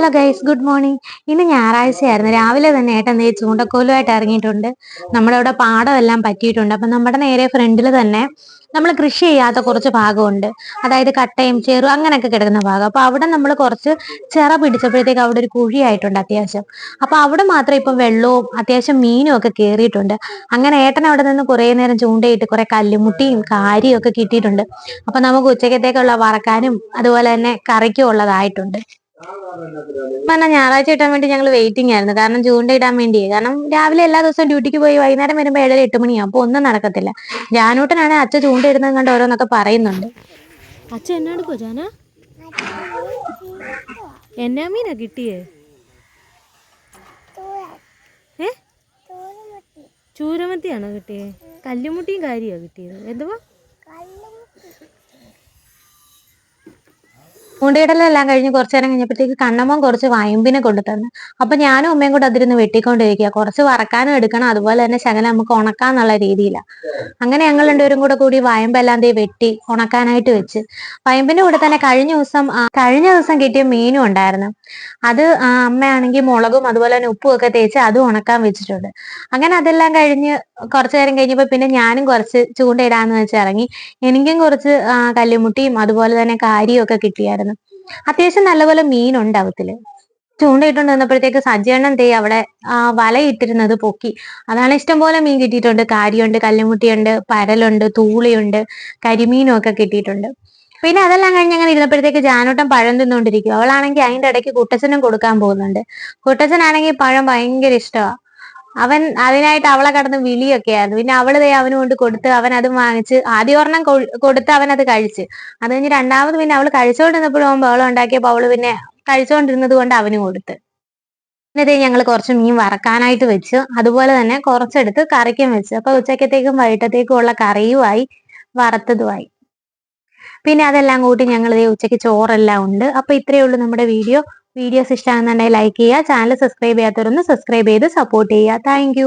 Hello guys good morning ഇന്ന് ഞായറാഴ്ചയായിരുന്നു. രാവിലെ തന്നെ ഏട്ടൻ നെയ് ചൂണ്ടക്കോലുമായിട്ട് ഇറങ്ങിയിട്ടുണ്ട്. നമ്മുടെ അവിടെ പാടമെല്ലാം പറ്റിയിട്ടുണ്ട്. അപ്പം നമ്മുടെ നേരെ ഫ്രണ്ടിൽ തന്നെ നമ്മൾ കൃഷി ചെയ്യാത്ത കുറച്ച് ഭാഗമുണ്ട്. അതായത് കട്ടയും ചേറും അങ്ങനെയൊക്കെ കിടക്കുന്ന ഭാഗം. അപ്പോൾ അവിടെ നമ്മൾ കുറച്ച് ചിറ പിടിച്ചപ്പോഴത്തേക്ക് അവിടെ ഒരു കുഴിയായിട്ടുണ്ട് അത്യാവശ്യം. അപ്പോൾ അവിടെ മാത്രം ഇപ്പം വെള്ളവും അത്യാവശ്യം മീനും ഒക്കെ കയറിയിട്ടുണ്ട് അങ്ങനെ ഏട്ടൻ അവിടെ നിന്ന് കുറേ നേരം ചൂണ്ടയിട്ട് കുറേ കല്ലുമുട്ടിയും കാരിയും ഒക്കെ കിട്ടിയിട്ടുണ്ട്. അപ്പൊ നമുക്ക് ഉച്ചക്കത്തേക്കുള്ള വറക്കാനും അതുപോലെ തന്നെ കറിക്കും ഉള്ളതായിട്ടുണ്ട്. പറഞ്ഞ ഞായറാഴ്ച ഇട്ടാൻ വേണ്ടി ഞങ്ങൾ വെയിറ്റിംഗ് ആയിരുന്നു. കാരണം ജൂണിന്റെ ഇടാൻ വേണ്ടി കാരണം രാവിലെ എല്ലാ ദിവസവും ഡ്യൂട്ടിക്ക് പോയി വൈകുന്നേരം വരുമ്പോൾ ഏഴര എട്ട് മണിയാവും. അപ്പൊ ഒന്നും നടക്കത്തില്ല. ജാനൂട്ടനാണ് അച്ഛൻ ചൂണ്ട ഇടുന്നത് കണ്ട് ഓരോന്നൊക്കെ പറയുന്നുണ്ട്. അച്ഛൻ എന്നാണ് ജാന? എന്നാ മീനാ കിട്ടിയേ? ഏ? ചൂരമത്തിയാണോ കിട്ടിയേ? കല്ലുമുട്ടിയും കാര്യമാണ് കിട്ടിയത്. എന്തുവാ? മുണ്ടിയിടലെല്ലാം കഴിഞ്ഞ് കുറച്ചു നേരം കഴിഞ്ഞപ്പോഴത്തേക്ക് കണ്ണമ്മൻ കുറച്ച് വയമ്പിനെ കൊണ്ടു തന്നു. അപ്പൊ ഞാനും ഉമ്മയും കൂടെ അതിരുന്ന് വെട്ടിക്കൊണ്ടിരിക്കുക കുറച്ച് വറക്കാനും എടുക്കണം. അതുപോലെ തന്നെ ശകലം നമുക്ക് ഉണക്കാന്നുള്ള രീതിയിലാണ് അങ്ങനെ ഞങ്ങൾ രണ്ടുപേരും കൂടെ കൂടി വയമ്പെല്ലാം ദേ വെട്ടി ഉണക്കാനായിട്ട് വെച്ച്. വയമ്പിന്റെ കൂടെ തന്നെ കഴിഞ്ഞ ദിവസം കഴിഞ്ഞ ദിവസം കിട്ടിയ മീനും ഉണ്ടായിരുന്നു. അത് അമ്മയാണെങ്കിൽ മുളകും അതുപോലെ തന്നെ ഉപ്പും ഒക്കെ തേച്ച് അതും ഉണക്കാൻ വെച്ചിട്ടുണ്ട്. അങ്ങനെ അതെല്ലാം കഴിഞ്ഞ് കുറച്ചു നേരം കഴിഞ്ഞപ്പോൾ പിന്നെ ഞാനും കുറച്ച് ചൂണ്ടയിടാന്ന് വെച്ച് ഇറങ്ങി. എനിക്കും കുറച്ച് കല്ലുമുട്ടിയും അതുപോലെ തന്നെ കാരിയും ഒക്കെ കിട്ടിയായിരുന്നു. അത്യാവശ്യം നല്ലപോലെ മീനുണ്ട് അവത്തിൽ. ചൂണ്ടയിട്ടുണ്ട് വന്നപ്പോഴത്തേക്ക് സജ്ജയണ്ണൻ തേ അവിടെ ആ വലയിട്ടിരുന്നത് പൊക്കി. അതാണ് ഇഷ്ടംപോലെ മീൻ കിട്ടിയിട്ടുണ്ട്. കാരിയുണ്ട് കല്ലുമുട്ടിയുണ്ട് പരലുണ്ട് തൂളിയുണ്ട് കരിമീനും ഒക്കെ കിട്ടിയിട്ടുണ്ട്. പിന്നെ അതെല്ലാം കഴിഞ്ഞ് അങ്ങനെ ഇരുന്നപ്പോഴത്തേക്ക് ജാനോട്ടം പഴം തിന്നുകൊണ്ടിരിക്കും. അവളാണെങ്കിൽ അതിന്റെ ഇടയ്ക്ക് കുട്ടച്ചനും കൊടുക്കാൻ പോകുന്നുണ്ട്. കുട്ടച്ചനാണെങ്കിൽ പഴം ഭയങ്കര ഇഷ്ടമാണ് അവൻ അതിനായിട്ട് അവളെ കടന്ന് വിളിയൊക്കെ ആയിരുന്നു പിന്നെ അവൾ ദേ അവന് കൊണ്ട് കൊടുത്ത് അവൻ അത് വാങ്ങിച്ച് ആദ്യ ഒരെണ്ണം കൊടുത്ത് അവൻ അത് കഴിച്ച്. അത് കഴിഞ്ഞ് രണ്ടാമത് പിന്നെ അവൾ കഴിച്ചുകൊണ്ടിരുന്നപ്പോഴും അവൻ ബഹളം ഉണ്ടാക്കിയപ്പോ അവൾ പിന്നെ കഴിച്ചുകൊണ്ടിരുന്നത് കൊണ്ട് അവന് കൊടുത്ത്. പിന്നെ ഞങ്ങൾ കുറച്ച് മീൻ വറക്കാനായിട്ട് വെച്ച്. അതുപോലെ തന്നെ കുറച്ചെടുത്ത് കറിക്കും വെച്ച്. അപ്പൊ ഉച്ചക്കത്തേക്കും വൈകിട്ടത്തേക്കും ഉള്ള കറിയുമായി വറുത്തതുമായി. പിന്നെ അതെല്ലാം കൂട്ടി ഞങ്ങൾ ഉച്ചയ്ക്ക് ചോറെല്ലാം ഉണ്ട്. അപ്പൊ ഇത്രയേ ഉള്ളൂ നമ്മുടെ വീഡിയോ. വീഡിയോസ് ഇഷ്ടമാണെന്നുണ്ടെങ്കിൽ ലൈക്ക് ചെയ്യുക. ചാനൽ സബ്സ്ക്രൈബ് ചെയ്യാത്തവരൊന്ന് സബ്സ്ക്രൈബ് ചെയ്ത് സപ്പോർട്ട് ചെയ്യുക. താങ്ക്